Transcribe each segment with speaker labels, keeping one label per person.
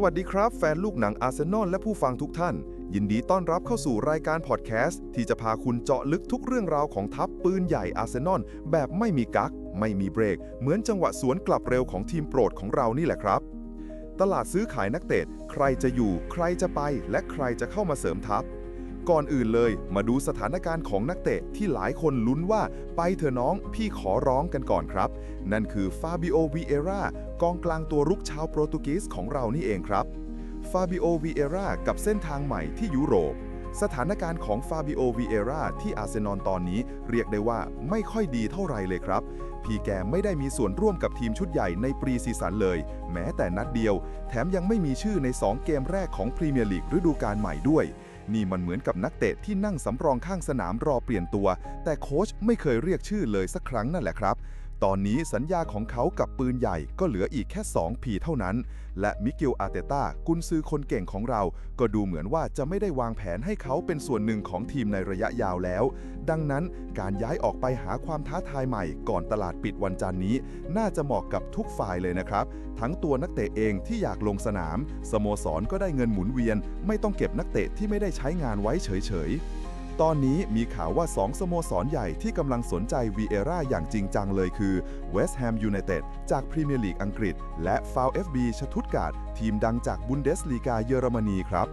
Speaker 1: สวัสดีครับ แฟนลูกหนังอาร์เซนอลและผู้ฟังทุกท่าน ยินดีต้อนรับเข้าสู่รายการพอดแคสต์ที่จะพาคุณเจาะลึกทุกเรื่องราวของทัพปืนใหญ่อาร์เซนอลแบบไม่มีกั๊กไม่มีเบรก เหมือนจังหวะสวนกลับเร็วของทีมโปรดของเรานี่แหละครับ ตลาดซื้อขายนักเตะใครจะอยู่ ใครจะไป และใครจะเข้ามาเสริมทัพ ก่อนอื่นเลย มาดูสถานการณ์ของนักเตะที่หลายคนลุ้นว่าไปเถอะน้องพี่ขอร้องกันก่อนครับ นั่นคือฟาบิโอวีเอรากองกลางตัวรุกชาวโปรตุเกสของเรานี่เองครับฟาบิโอวีเอรากับเส้นทางใหม่ที่ยุโรป สถานการณ์ของฟาบิโอวีเอราที่อาร์เซนอลตอนนี้เรียกได้ว่าไม่ค่อยดีเท่าไหร่เลยครับ พีแกไม่ได้มีส่วนร่วมกับทีมชุดใหญ่ในปรีซีซั่นเลย แม้แต่นัดเดียว แถมยังไม่มีชื่อใน 2 เกมแรกของพรีเมียร์ลีกฤดูกาลใหม่ด้วย นี่มันเหมือนกับนักเตะที่นั่งสำรองข้างสนามรอเปลี่ยนตัว แต่โค้ชไม่เคยเรียกชื่อเลยสักครั้งนั่นแหละครับ ตอนนี้สัญญาของเขากับปืนใหญ่ก็เหลืออีกแค่ 2 ปีเท่านั้น และมิเกลอาเตต้ากุนซือคนเก่งของเรา ก็ดูเหมือนว่าจะไม่ได้วางแผนให้เขาเป็นส่วนหนึ่งของทีมในระยะยาวแล้ว ดังนั้นการย้ายออกไปหาความท้าทายใหม่ก่อนตลาดปิดวันจันนี้ น่าจะเหมาะกับทุกฝ่ายเลยนะครับ ทั้งตัวนักเตะเองที่อยากลงสนาม สโมสรก็ได้เงินหมุนเวียน ไม่ต้องเก็บนักเตะที่ไม่ได้ใช้งานไว้เฉยๆ ตอนนี้มีข่าวว่า 2 สโมสรใหญ่ที่กำลังสนใจวีเอร่าอย่างจริงจังเลยคือ West Ham United จากพรีเมียร์ลีกอังกฤษ และ f a u FB ชทุตการ์ดทีมดังจากบุนเดสลีกาเยอรมนีครับ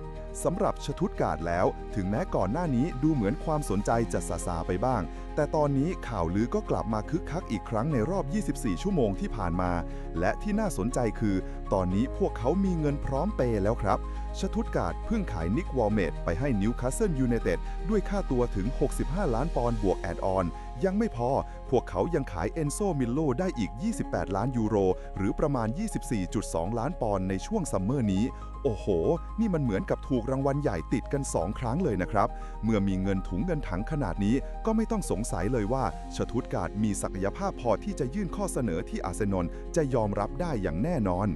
Speaker 1: สำหรับชทุตการ์ดแล้ว ถึงแม้ก่อนหน้านี้ดูเหมือนความสนใจจะซาซาไปบ้าง แต่ตอนนี้ข่าวลือก็กลับมาคึกคักอีกครั้งในรอบ 24 ชั่วโมงที่ผ่านมา และที่น่าสนใจคือ ตอนนี้พวกเขามีเงินพร้อมเปย์แล้วครับ ชทุตการ์ดเพิ่งขายนิกวอลเมดไปให้นิวคาสเซิลยูไนเต็ดด้วยค่าตัวถึง 65 ล้านปอนด์บวกแอดออนยังไม่พอ พวกเขายังขายเอนโซมิลโลได้อีก 28 ล้านยูโร หรือประมาณ 24.2 ล้านปอนด์ในช่วงซัมเมอร์นี้ โอ้โห นี่มันเหมือนกับถูกรางวัลใหญ่ติดกัน 2 ครั้งเลยนะครับ เมื่อมีเงินถุงเงินถังขนาดนี้ ก็ไม่ต้องสงสัยเลยว่าชทุตการ์ดมีศักยภาพพอที่จะยื่นข้อเสนอที่อาร์เซนอลจะยอมรับได้อย่างแน่นอน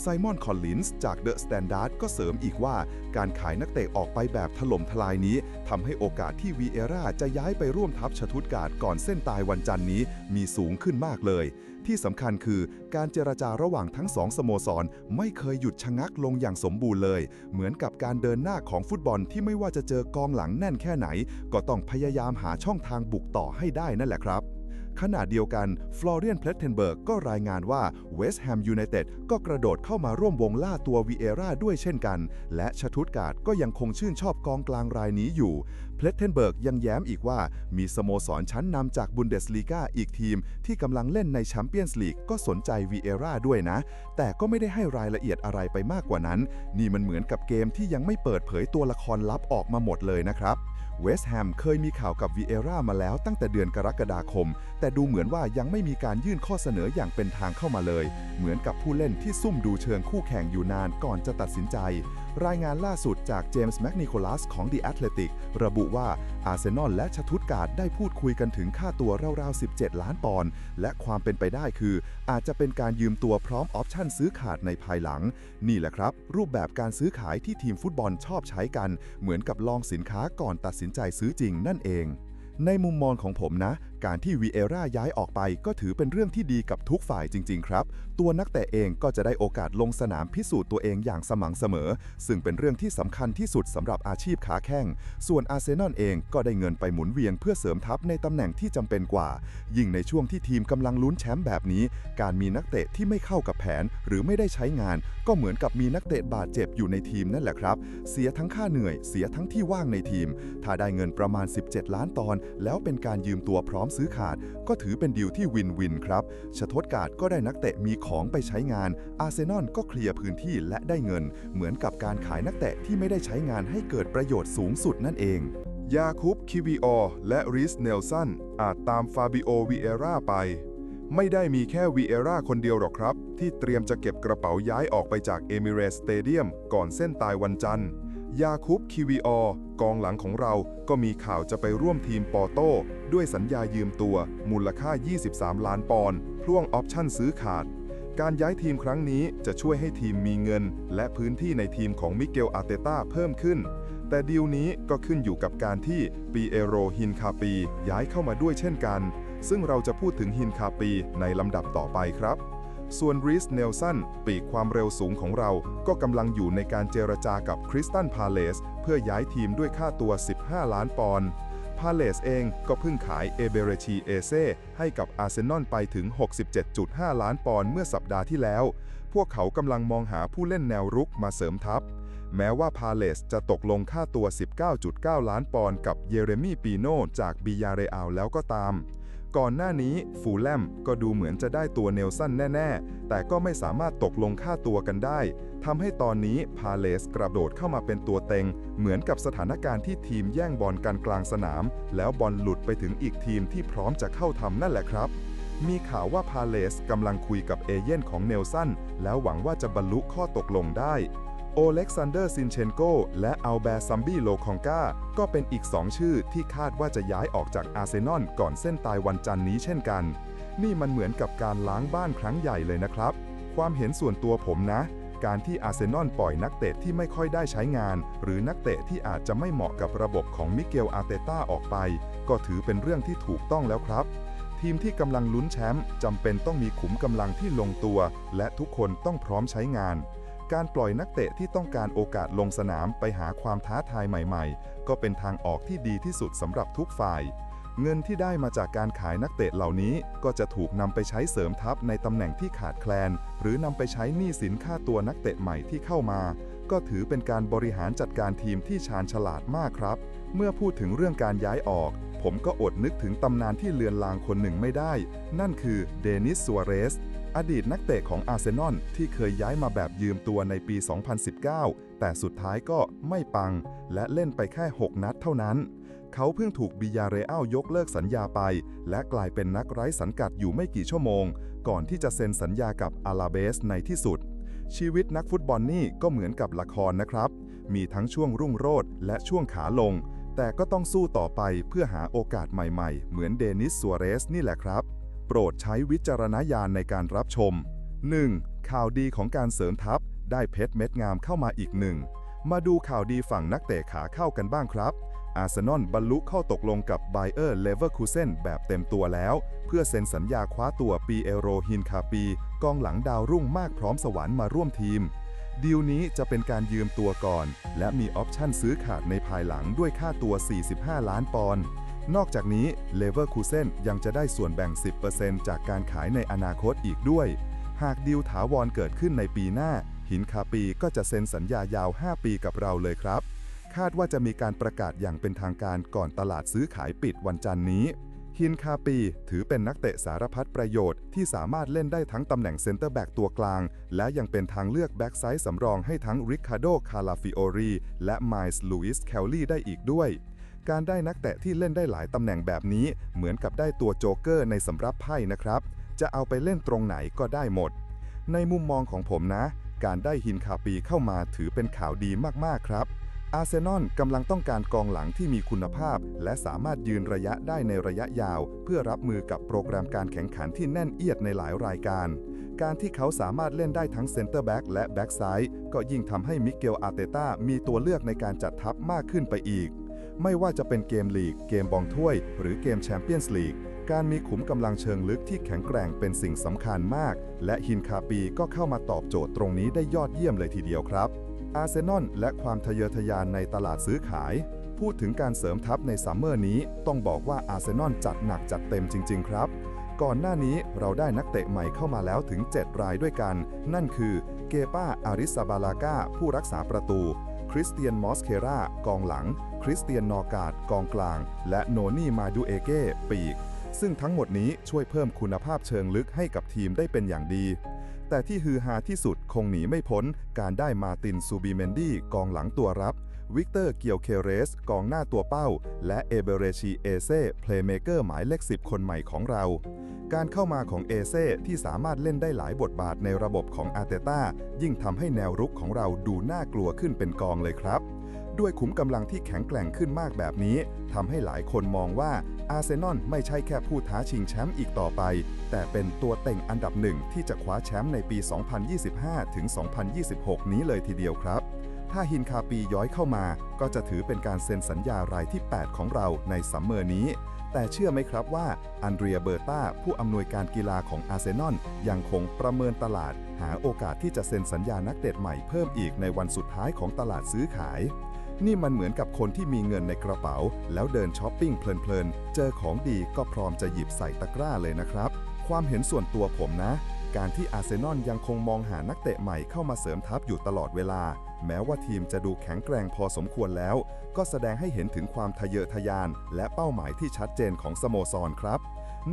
Speaker 1: ไซมอน คอลลินส์จากเดอะสแตนดาร์ดก็เสริมอีกว่า การขายนักเตะออกไปแบบถล่มทลายนี้ทำให้โอกาสที่วีเอราจะย้ายไปร่วมทัพชทุตการ์ดก่อนเส้นตายวันจันนี้มีสูงขึ้นมากเลย ที่สำคัญคือการเจรจาระหว่างทั้งสองสโมสร ไม่เคยหยุดชะงักลงอย่างสมบูรณ์เลย เหมือนกับการเดินหน้าของฟุตบอลที่ไม่ว่าจะเจอกองหลังแน่นแค่ไหน ก็ต้องพยายามหาช่องทางบุกต่อให้ได้นั่นแหละครับ ขณะเดียวกันฟลอเรียนเพลตเทนเบิร์กก็รายงานว่าเวสต์แฮมยูไนเต็ดก็กระโดดเข้ามาร่วมวงล่าตัววีเอราด้วยเช่นกัน และชทุตการ์ดก็ยังคงชื่นชอบกองกลางรายนี้อยู่เพลตเทนเบิร์กยังแย้มอีกว่า มีสโมสรชั้นนำจากบุนเดสลีกาอีกทีม ที่กำลังเล่นในแชมเปี้ยนส์ลีกก็สนใจวีเอราด้วยนะ แต่ก็ไม่ได้ให้รายละเอียดอะไรไปมากกว่านั้น นี่มันเหมือนกับเกมที่ยังไม่เปิดเผยตัวละครลับออกมาหมดเลยนะครับ เวสต์แฮมเคยมีข่าวกับวีเอร่ามาแล้วตั้งแต่เดือนกรกฎาคม แต่ดูเหมือนว่ายังไม่มีการยื่นข้อเสนออย่างเป็นทางเข้ามาเลย เหมือนกับผู้เล่นที่ซุ่มดูเชิงคู่แข่งอยู่นานก่อนจะตัดสินใจ รายงานล่าสุดจากเจมส์แมกนิโคลัสของ The Athletic ระบุว่าอาร์เซนอลและชทุตการ์ดได้พูดคุยกันถึงค่าตัวราวๆ 17 ล้านปอนด์และความเป็นไปได้คือ อาจจะเป็นการยืมตัวพร้อมออปชั่นซื้อขาดในภายหลัง นี่แหละครับ รูปแบบการซื้อขายที่ทีมฟุตบอลชอบใช้กัน เหมือนกับลองสินค้าก่อนตัดสินใจซื้อจริงนั่นเองในมุมมองของผมนะการที่วีเอร่าย้ายออกไปก็ถือเป็นเรื่องที่ดีกับทุกฝ่ายจริง ๆ ครับ ตัวนักเตะเองก็จะได้โอกาสลงสนามพิสูจน์ตัวเองอย่างสม่ำเสมอ ซึ่งเป็นเรื่องที่สำคัญที่สุดสำหรับอาชีพขาแข้ง ส่วนอาร์เซนอลเองก็ได้เงินไปหมุนเวียนเพื่อเสริมทัพในตำแหน่งที่จำเป็นกว่า ยิ่งในช่วงที่ทีมกำลังลุ้นแชมป์แบบนี้ การมีนักเตะที่ไม่เข้ากับแผน หรือไม่ได้ใช้งาน ก็เหมือนกับมีนักเตะบาดเจ็บอยู่ในทีมนั่นแหละครับ เสียทั้งค่าเหนื่อย เสียทั้งที่ว่างในทีม ถ้าได้เงินประมาณ 17 ล้านตอน แล้วเป็นการยืมตัวพร้อมซื้อขาด ก็ถือเป็นดีลที่วินวินครับชทดการ์ดก็ได้นักเตะมีของไปใช้งาน อาร์เซนอลก็เคลียร์พื้นที่และได้เงิน เหมือนกับการขายนักเตะที่ไม่ได้ใช้งานให้เกิดประโยชน์สูงสุดนั่นเอง
Speaker 2: ยาคุบคิวิออและริสเนลสันอาจตามฟาบิโอวีเอราไป ไม่ได้มีแค่วีเอราคนเดียวหรอกครับ ที่เตรียมจะเก็บกระเป๋าย้ายออกไปจากเอมิเรสสเตเดียมก่อนเส้นตายวันจันทร์ ยาคุบคิวิออกองหลังของเราก็มีข่าวจะไปร่วมทีมปอโต้ด้วยสัญญายืมตัว มูลค่า 23 ล้านปอนด์พ่วงออปชั่นซื้อขาด การย้ายทีมครั้งนี้จะช่วยให้ทีมมีเงิน และพื้นที่ในทีมของมิเกลอาเตต้าเพิ่มขึ้น แต่ดีลนี้ก็ขึ้นอยู่กับการที่ปีเอโรฮินคาปีย้ายเข้ามาด้วยเช่นกัน ซึ่งเราจะพูดถึงฮินคาปีในลำดับต่อไปครับ ส่วนรีสเนลสันปีกความเร็วสูงของเราก็กำลังอยู่ในการเจรจากับคริสตันพาเลสเพื่อย้ายทีมด้วยค่าตัว 15 ล้านปอนด์พาเลสเองก็เพิ่งขายเอเบเรชีเอเซให้กับอาร์เซนอลไปถึง 67.5 ล้านปอนด์เมื่อสัปดาห์ที่แล้ว พวกเขากำลังมองหาผู้เล่นแนวรุกมาเสริมทัพ แม้ว่าพาเลสจะตกลงค่าตัว 19.9 ล้านปอนด์กับเยเรมีปีโนจากบิยาเรอัลแล้วก็ตาม ก่อนหน้านี้ฟูลแลมก็ดูเหมือนจะได้ตัวเนลสันแน่ ๆ แต่ก็ไม่สามารถตกลงค่าตัวกันได้ทำให้ตอนนี้พาเลสกระโดดเข้ามาเป็นตัวเต็ง เหมือนกับสถานการณ์ที่ทีมแย่งบอลกันกลางสนาม แล้วบอลหลุดไปถึงอีกทีมที่พร้อมจะเข้าทำนั่นแหละครับ มีข่าวว่าพาเลสกำลังคุยกับเอเย่นของเนลสันแล้วหวังว่าจะบรรลุข้อตกลงได้ โอเล็กซานเดอร์ซินเชนโกและอัลแบร์ซัมบี้โลคองกาก็เป็นอีก 2 ชื่อที่คาดว่าจะย้ายออกจากอาร์เซนอลก่อนเส้นตายวันจันนี้เช่นกัน นี่มันเหมือนกับการล้างบ้านครั้งใหญ่เลยนะครับ ความเห็นส่วนตัวผมนะ การที่อาร์เซนอลปล่อยนักเตะที่ไม่ค่อยได้ใช้งาน หรือนักเตะที่อาจจะไม่เหมาะกับระบบของมิเกลอาร์เตต้าออกไป ก็ถือเป็นเรื่องที่ถูกต้องแล้วครับทีมที่กำลังลุ้นแชมป์จำเป็นต้องมีขุมกำลังที่ลงตัว และทุกคนต้องพร้อมใช้งาน การปล่อยนักเตะที่ต้องการโอกาสลงสนามไปหาความท้าทายใหม่ๆ ก็เป็นทางออกที่ดีที่สุดสำหรับทุกฝ่าย เงินที่ได้มาจากการขายนักเตะเหล่านี้ ก็จะถูกนำไปใช้เสริมทัพในตำแหน่งที่ขาดแคลน หรือนำไปใช้หนี้สินค่าตัวนักเตะใหม่ที่เข้ามา ก็ถือเป็นการบริหารจัดการทีมที่ชาญฉลาดมากครับ เมื่อพูดถึงเรื่องการย้ายออก ผมก็อดนึกถึงตำนานที่เลือนลางคนหนึ่งไม่ได้ นั่นคือเดนิสซัวเรส อดีตนักเตะของอาร์เซนอลที่เคยย้ายมาแบบยืมตัวในปี 2019 แต่สุดท้ายก็ไม่ปัง และเล่นไปแค่ 6 นัดเท่านั้น เขาเพิ่งถูกบิยาเรอัลยกเลิกสัญญาไป และกลายเป็นนักไร้สังกัดอยู่ไม่กี่ชั่วโมง ก่อนที่จะเซ็นสัญญากับอาลาเบสในที่สุด ชีวิตนักฟุตบอลนี่ก็เหมือนกับละครนะครับ มีทั้งช่วงรุ่งโรจน์และช่วงขาลง แต่ก็ต้องสู้ต่อไปเพื่อหาโอกาสใหม่ๆ เหมือนเดนิสซัวเรสนี่แหละครับ โปรดใช้วิจารณญาณในการรับชม 1. ข่าวดีของการเสริมทัพ ได้เพชรเม็ดงามเข้ามาอีกหนึ่ง มาดูข่าวดีฝั่งนักเตะขาเข้ากันบ้างครับ อาร์เซนอลบรรลุข้อตกลงกับไบเออร์เลเวอร์คูเซนแบบเต็มตัวแล้ว เพื่อเซ็นสัญญาคว้าตัวปีเอโรฮินคาปี กองหลังดาวรุ่งมากพร้อมสวรรค์มาร่วมทีม ดีลนี้จะเป็นการยืมตัวก่อน และมีออปชั่นซื้อขาดในภายหลังด้วยค่าตัว 45 ล้านปอนด์ นอกจากนี้เลเวอร์คูเซนยังจะได้ส่วนแบ่ง 10%จากการขายในอนาคตอีกด้วย หากดีลถาวรเกิดขึ้นในปีหน้า หินคาปีก็จะเซ็นสัญญายาว 5 ปีกับเราเลยครับ คาดว่าจะมีการประกาศอย่างเป็นทางการก่อนตลาดซื้อขายปิดวันจันทร์นี้ ฮินคาปี ถือเป็นนักเตะสารพัดประโยชน์ที่สามารถเล่นได้ทั้งตำแหน่งเซนเตอร์แบ็กตัวกลาง และยังเป็นทางเลือกแบ็กไซส์สำรองให้ทั้งริคาโด คาลาฟิโอรี และไมล์ลูอิส แคลลี่ได้อีกด้วย การได้นักเตะที่เล่นได้หลายตำแหน่งแบบนี้ เหมือนกับได้ตัวโจ๊กเกอร์ในสำรับไพ่นะครับ จะเอาไปเล่นตรงไหนก็ได้หมด ในมุมมองของผมนะ การได้ฮินคาปีเข้ามาถือเป็นข่าวดีมากๆครับ อาร์เซนอลกำลังต้องการกองหลังที่มีคุณภาพ และสามารถยืนระยะได้ในระยะยาว เพื่อรับมือกับโปรแกรมการแข่งขันที่แน่นเอียดในหลายรายการ การที่เขาสามารถเล่นได้ทั้งเซนเตอร์แบ็กและแบ็กซ้ายก็ยิ่งทำให้มิเกลอาร์เตต้ามีตัวเลือกในการจัดทัพมากขึ้นไปอีก ไม่ว่าจะเป็นเกมลีก เกมบองถ้วย หรือเกมแชมเปี้ยนส์ลีกการมีขุมกำลังเชิงลึกที่แข็งแกร่งเป็นสิ่งสำคัญมาก และฮินคาปีก็เข้ามาตอบโจทย์ตรงนี้ได้ยอดเยี่ยมเลยทีเดียวครับ อาร์เซนอลและความทะเยอทะยานในตลาดซื้อขาย พูดถึงการเสริมทัพในซัมเมอร์นี้ ต้องบอกว่าอาร์เซนอลจัดหนักจัดเต็มจริง ๆ ครับ ก่อนหน้านี้เราได้นักเตะใหม่เข้ามาแล้วถึง 7 รายด้วยกัน นั่นคือเกปาอาริซาบาลากาผู้รักษาประตู คริสเตียนมอสเครากองหลัง คริสเตียนนอการ์ดกองกลาง และโนนี่มาดูเอเก้ปีก ซึ่งทั้งหมดนี้ช่วยเพิ่มคุณภาพเชิงลึกให้กับทีมได้เป็นอย่างดี แต่ที่ฮือฮาที่สุดคงหนีไม่พ้น การได้มาตินซูบิเมนดี้กองหลังตัวรับ วิกเตอร์เกียวเคเรส กองหน้าตัวเป้า และเอเบเรชีเอเซ่เพลย์เมเกอร์หมายเลข 10 คนใหม่ของเรา การเข้ามาของเอเซ่ที่สามารถเล่นได้หลายบทบาทในระบบของอาร์เตต้ายิ่งทำให้แนวรุกของเราดูน่ากลัวขึ้นเป็นกองเลยครับ ด้วยขุมกำลังที่แข็งแกร่งขึ้นมากแบบนี้ทำให้หลายคนมองว่าอาร์เซนอลไม่ใช่แค่ผู้ท้าชิงแชมป์อีกต่อไป แต่เป็นตัวเต่งอันดับหนึ่งที่จะคว้าแชมป์ในปี 2025 ถึง 2026 นี้เลยทีเดียวครับ ถ้าฮินคาปีย้อยเข้ามา ก็จะถือเป็นการเซ็นสัญญารายที่ 8 ของเราในซัมเมอร์นี้แต่เชื่อไหมครับว่าอันเดรียเบอร์ตาผู้อำนวยการกีฬาของอาร์เซนอลยังคงประเมินตลาด หาโอกาสที่จะเซ็นสัญญานักเตะใหม่เพิ่มอีกในวันสุดท้ายของตลาดซื้อขาย นี่มันเหมือนกับคนที่มีเงินในกระเป๋า แล้วเดินช้อปปิ้งเพลินๆ เจอของดีก็พร้อมจะหยิบใส่ตะกร้าเลยนะครับ ความเห็นส่วนตัวผมนะ การที่อาร์เซนอลยังคงมองหานักเตะใหม่เข้ามาเสริมทัพอยู่ตลอดเวลา แม้ว่าทีมจะดูแข็งแกร่งพอสมควรแล้ว ก็แสดงให้เห็นถึงความทะเยอทะยาน และเป้าหมายที่ชัดเจนของสโมสรครับ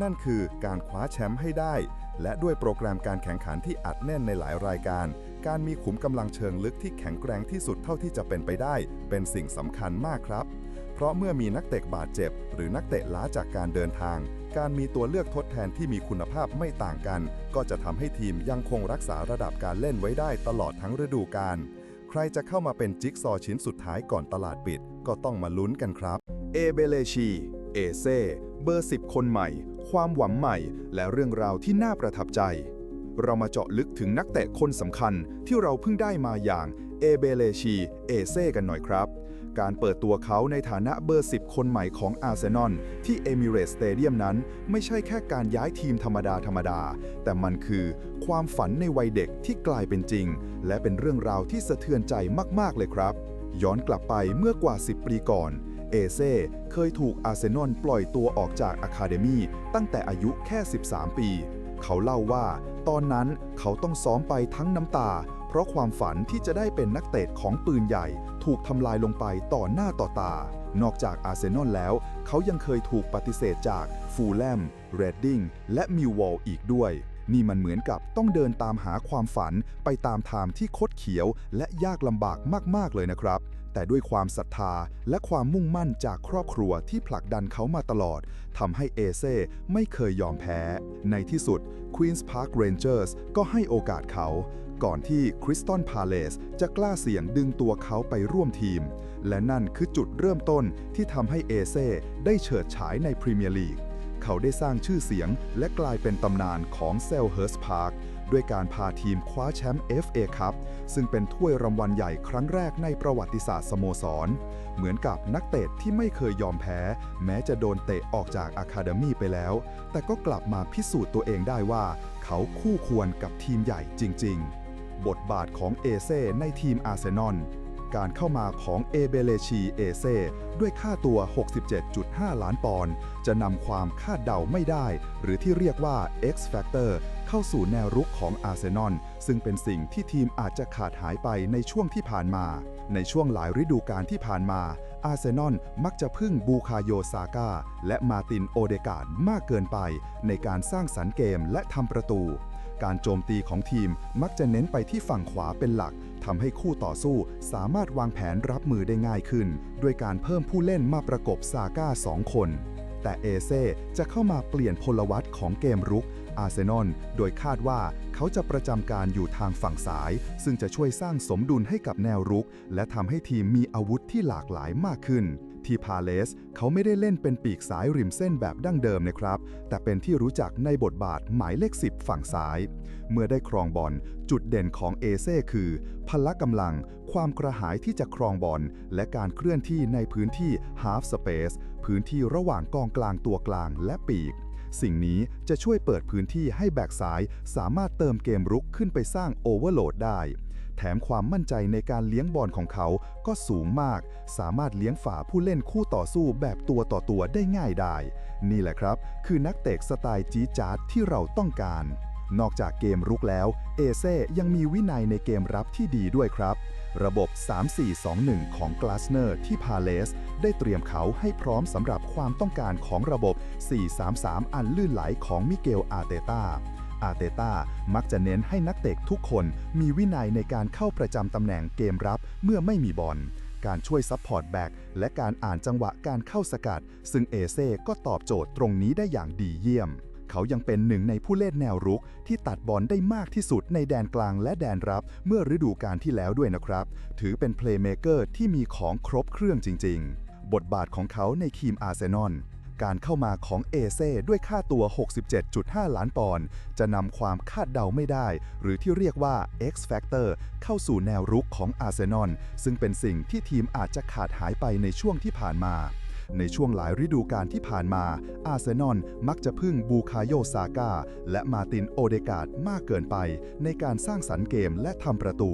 Speaker 2: นั่นคือการคว้าแชมป์ให้ได้ และด้วยโปรแกรมการแข่งขันที่อัดแน่นในหลายรายการ การมีขุมกำลังเชิงลึกที่แข็งแกร่งที่สุดเท่าที่จะเป็นไปได้ เป็นสิ่งสำคัญมากครับ เพราะเมื่อมีนักเตะบาดเจ็บ หรือนักเตะล้าจากการเดินทาง การมีตัวเลือกทดแทนที่มีคุณภาพไม่ต่างกัน ก็จะทำให้ทีมยังคงรักษาระดับการเล่นไว้ได้ตลอดทั้งฤดูกาลใครจะเข้ามาเป็นจิ๊กซอว์ชิ้นสุดท้ายก่อนตลาดปิด ก็ต้องมาลุ้นกันครับ
Speaker 1: เอเบเลชีเอเซเบอร์ 10 คนใหม่ ความหวังใหม่ และเรื่องราวที่น่าประทับใจ เรามาเจาะลึกถึงนักเตะคนสำคัญที่เราเพิ่งได้มาอย่างเอเบเลชีเอเซ่กันหน่อยครับ การเปิดตัวเขาในฐานะเบอร์ 10 คนใหม่ของอาร์เซนอลที่เอมิเรตสเตเดียมนั้น ไม่ใช่แค่การย้ายทีมธรรมดาธรรมดา แต่มันคือความฝันในวัยเด็กที่กลายเป็นจริง และเป็นเรื่องราวที่สะเทือนใจมาก ๆ เลยครับ ย้อนกลับไปเมื่อกว่า 10 ปีก่อนเอเซ่เคยถูกอาร์เซนอลปล่อยตัวออกจากอะคาเดมีตั้งแต่อายุแค่ 13 ปี เขาเล่าว่า ตอนนั้นเขาต้องซ้อมไปทั้งน้ำตา เพราะความฝันที่จะได้เป็นนักเตะของปืนใหญ่ ถูกทำลายลงไปต่อหน้าต่อตา นอกจากอาร์เซนอลแล้ว เขายังเคยถูกปฏิเสธจากฟูลแลมเรดดิงและมิววอลอีกด้วย นี่มันเหมือนกับต้องเดินตามหาความฝันไปตามทางที่คดเขียวและยากลำบากมากๆเลยนะครับ แต่ด้วยความศรัทธาและความมุ่งมั่นจากครอบครัวที่ผลักดันเขามาตลอดทำให้เอเซ่ไม่เคยยอมแพ้ ในที่สุด Queen's Park Rangers ก็ให้โอกาสเขา ก่อนที่ Crystal Palace จะกล้าเสี่ยงดึงตัวเขาไปร่วมทีม และนั่นคือจุดเริ่มต้นที่ทำให้เอเซ่ได้เฉิดฉายในพรีเมียร์ลีก เขาได้สร้างชื่อเสียงและกลายเป็นตำนานของเซลเฮิร์สพาร์ค ด้วยการพาทีมคว้าแชมป์ FA คัพซึ่งเป็นถ้วยรางวัลใหญ่ครั้งแรกในประวัติศาสตร์สโมสร เหมือนกับนักเตะที่ไม่เคยยอมแพ้ แม้จะโดนเตะออกจากอะคาเดมีไปแล้ว แต่ก็กลับมาพิสูจน์ตัวเองได้ว่า เขาคู่ควรกับทีมใหญ่จริง ๆ บทบาทของเอเซ่ในทีมอาร์เซนอลการเข้ามาของเอเบเลชีเอเซด้วยค่าตัว 67.5 ล้านปอนด์จะนำความคาดเดาไม่ได้ หรือที่เรียกว่า X Factor เข้าสู่แนวรุกของอาร์เซนอลซึ่งเป็นสิ่งที่ทีมอาจจะขาดหายไปในช่วงที่ผ่านมา ในช่วงหลายฤดูกาลที่ผ่านมา อาร์เซนอลมักจะพึ่งบูคาโยซาก้าและมาตินโอเดกาดมากเกินไป ในการสร้างสรรค์เกมและทำประตู การโจมตีของทีมมักจะเน้นไปที่ฝั่งขวาเป็นหลักทำให้คู่ต่อสู้สามารถวางแผนรับมือได้ง่ายขึ้น ด้วยการเพิ่มผู้เล่นมาประกบซาก้า2คนแต่เอเซจะเข้ามาเปลี่ยนพลวัตของเกมรุก อาร์เซนอล โดยคาดว่าเขาจะประจำการอยู่ทางฝั่งซ้าย ซึ่งจะช่วยสร้างสมดุลให้กับแนวรุก และทำให้ทีมมีอาวุธที่หลากหลายมากขึ้น ที่พาเลส เขาไม่ได้เล่นเป็นปีกซ้ายริมเส้นแบบดั้งเดิมนะครับ แต่เป็นที่รู้จักในบทบาทหมายเลข 10 ฝั่งซ้าย เมื่อได้ครองบอลจุดเด่นของเอเซ่คือ พละกำลัง ความกระหายที่จะครองบอลและการเคลื่อนที่ในพื้นที่ half space พื้นที่ระหว่างกองกลางตัวกลางและปีก สิ่งนี้จะช่วยเปิดพื้นที่ให้แบกซ้ายสามารถเติมเกมรุกขึ้นไปสร้างโอเวอร์โหลดได้ แถมความมั่นใจในการเลี้ยงบอลของเขาก็สูงมาก สามารถเลี้ยงฝ่าผู้เล่นคู่ต่อสู้แบบตัวต่อตัวได้ง่ายได้ นี่แหละครับ คือนักเตะสไตล์จี๊ดจ๊าดที่เราต้องการ นอกจากเกมรุกแล้ว เอเซ่ยังมีวินัยในเกมรับที่ดีด้วยครับ ระบบ 3-4-2-1 ของ Glasner ที่พาเลสได้เตรียมเขาให้พร้อมสำหรับความต้องการของระบบ 4-3-3 อันลื่นไหลของมิเกลอาเตตาอาเตตามักจะเน้นให้นักเตะทุกคนมีวินัยในการเข้าประจำตำแหน่งเกมรับเมื่อไม่มีบอล การช่วยซัพพอร์ตแบ็กและการอ่านจังหวะการเข้าสกัด ซึ่งเอเซ่ก็ตอบโจทย์ตรงนี้ได้อย่างดีเยี่ยม เขายังเป็นหนึ่งในผู้เล่นแนวรุกที่ตัดบอลได้มากที่สุดในแดนกลางและแดนรับเมื่อฤดูกาลที่แล้วด้วยนะครับ ถือเป็นเพลย์เมเกอร์ที่มีของครบเครื่องจริง ๆ บทบาทของเขาในทีมอาร์เซนอล
Speaker 3: การเข้ามาของเอเซ่ด้วยค่าตัว 67.5 ล้านปอนด์จะนำความคาดเดาไม่ได้ หรือที่เรียกว่า X Factor เข้าสู่แนวรุกของอาร์เซนอลซึ่งเป็นสิ่งที่ทีมอาจจะขาดหายไปในช่วงที่ผ่านมา ในช่วงหลายฤดูกาลที่ผ่านมา อาร์เซนอลมักจะพึ่งบูคาโยซาก้าและมาตินโอเดกาดมากเกินไป ในการสร้างสรรค์เกมและทำประตู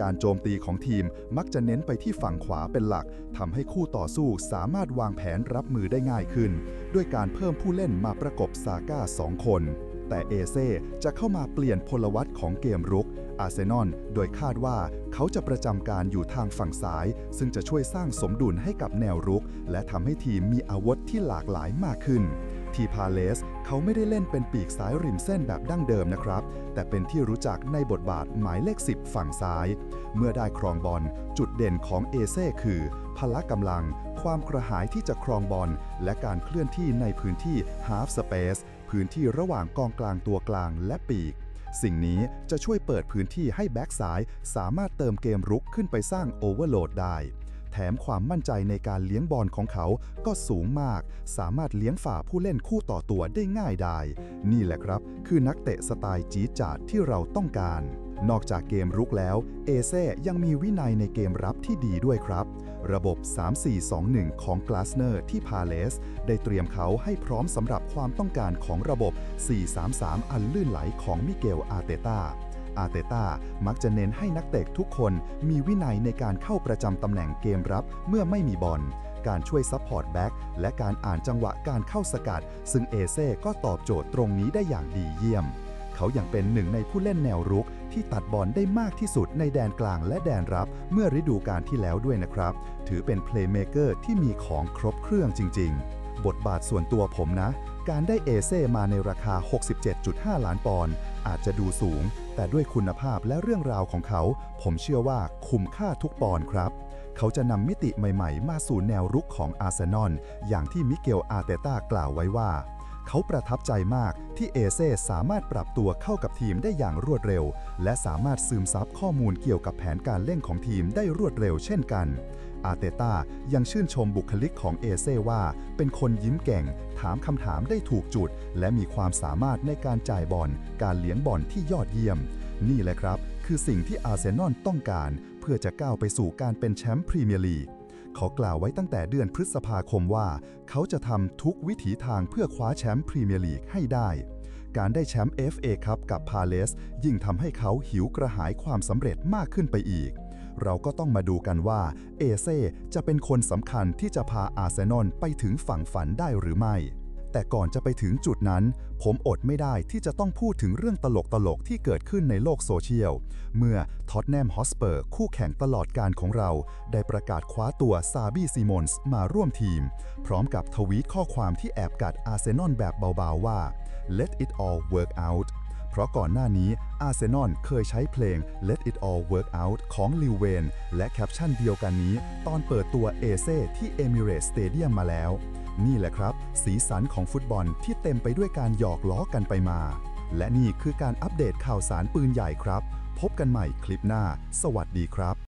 Speaker 3: การโจมตีของทีมมักจะเน้นไปที่ฝั่งขวาเป็นหลักทำให้คู่ต่อสู้สามารถวางแผนรับมือได้ง่ายขึ้น ด้วยการเพิ่มผู้เล่นมาประกบซาก้าสองคน แต่เอเซ่จะเข้ามาเปลี่ยนพลวัตของเกมรุก อาร์เซนอลโดยคาดว่าเขาจะประจำการอยู่ทางฝั่งซ้าย ซึ่งจะช่วยสร้างสมดุลให้กับแนวรุก และทำให้ทีมมีอาวุธที่หลากหลายมากขึ้น ทีพาเลสเขาไม่ได้เล่นเป็นปีกซ้ายริมเส้นแบบดั้งเดิมนะครับ แต่เป็นที่รู้จักในบทบาทหมายเลข 10 ฝั่งซ้าย เมื่อได้ครองบอลจุดเด่นของเอเซ่คือ พละกำลัง ความกระหายที่จะครองบอลและการเคลื่อนที่ในพื้นที่ half space พื้นที่ระหว่างกองกลางตัวกลางและปีก สิ่งนี้จะช่วยเปิดพื้นที่ให้แบ็กซ้าย สามารถเติมเกมรุกขึ้นไปสร้างโอเวอร์โหลดได้ แถมความมั่นใจในการเลี้ยงบอลของเขาก็สูงมาก สามารถเลี้ยงฝ่าผู้เล่นคู่ต่อตัวได้ง่ายดายนี่แหละครับ คือนักเตะสไตล์จี๊ดจ๊าดที่เราต้องการนอกจากเกมรุกแล้ว เอเซ่ยังมีวินัยในเกมรับที่ดีด้วยครับ ระบบ 3-4-2-1 ของกลาสเนอร์ที่พาเลสได้เตรียมเขาให้พร้อมสำหรับความต้องการของระบบ 4-3-3 อันลื่นไหลของมิเกลอาร์เตตาอาร์เตต้ามักจะเน้นให้นักเตะทุกคนมีวินัยในการเข้าประจำตำแหน่งเกมรับเมื่อไม่มีบอล การช่วยซัพพอร์ตแบ็กและการอ่านจังหวะการเข้าสกัด ซึ่งเอเซ่ก็ตอบโจทย์ตรงนี้ได้อย่างดีเยี่ยม เขายัางเป็นหนึ่งในผู้เล่นแนวรุกที่ตัดบอลได้มากที่สุดในแดนกลางและแดนรับเมื่อฤดูกาลที่แล้วด้วยนะครับ ถือเป็นเพลย์เมเกอร์ที่มีของครบเครื่องจริง ๆ บทบาทส่วนตัวผมนะ การได้เอเซ่มาในราคา 67.5 ล้านปอนด์อาจจะดูสูง แต่ด้วยคุณภาพและเรื่องราวของเขา ผมเชื่อว่าคุ้มค่าทุกปอนด์ครับเขาจะนำมิติใหม่ ๆ มาสู่แนวรุกของอาร์เซนอลอย่างที่มิเกลอาร์เตต้ากล่าวไว้ว่า เขาประทับใจมากที่เอเซ่สามารถปรับตัวเข้ากับทีมได้อย่างรวดเร็ว และสามารถซึมซับข้อมูลเกี่ยวกับแผนการเล่นของทีมได้รวดเร็วเช่นกัน อาเตต้ายังชื่นชมบุคลิกของเอเซ่ว่า เป็นคนยิ้มเก่ง ถามคำถามได้ถูกจุด และมีความสามารถในการจ่ายบอล การเลี้ยงบอลที่ยอดเยี่ยม นี่แหละครับ คือสิ่งที่อาร์เซนอลต้องการ เพื่อจะก้าวไปสู่การเป็นแชมป์พรีเมียร์ลีก เขากล่าวไว้ตั้งแต่เดือนพฤษภาคมว่า เขาจะทำทุกวิถีทางเพื่อคว้าแชมป์พรีเมียร์ลีกให้ได้ การได้แชมป์ FA ครับกับพาเลสยิ่งทำให้เขาหิวกระหายความสำเร็จมากขึ้นไปอีก เราก็ต้องมาดูกันว่าเอเซ่จะเป็นคนสำคัญที่จะพาอาร์เซนอลไปถึงฝั่งฝันได้หรือไม่ แต่ก่อนจะไปถึงจุดนั้น ผมอดไม่ได้ที่จะต้องพูดถึงเรื่องตลกๆที่เกิดขึ้นในโลกโซเชียล เมื่อท็อตแนมฮอสเปอร์คู่แข่งตลอดการของเรา ได้ประกาศคว้าตัวซาบี้ซีมอนส์มาร่วมทีม พร้อมกับทวีตข้อความที่แอบกัดอาร์เซนอลแบบเบาๆว่า let it all work out เพราะก่อนหน้านี้อาร์เซนอลเคยใช้เพลง Let It All Work Out ของลิวเวนและแคปชั่นเดียวกันนี้ ตอนเปิดตัวเอเซ่ที่ Emirates Stadium มาแล้ว นี่แหละครับ สีสันของฟุตบอลที่เต็มไปด้วยการหยอกล้อกันไปมา และนี่คือการอัปเดตข่าวสารปืนใหญ่ครับ พบกันใหม่คลิปหน้า สวัสดีครับ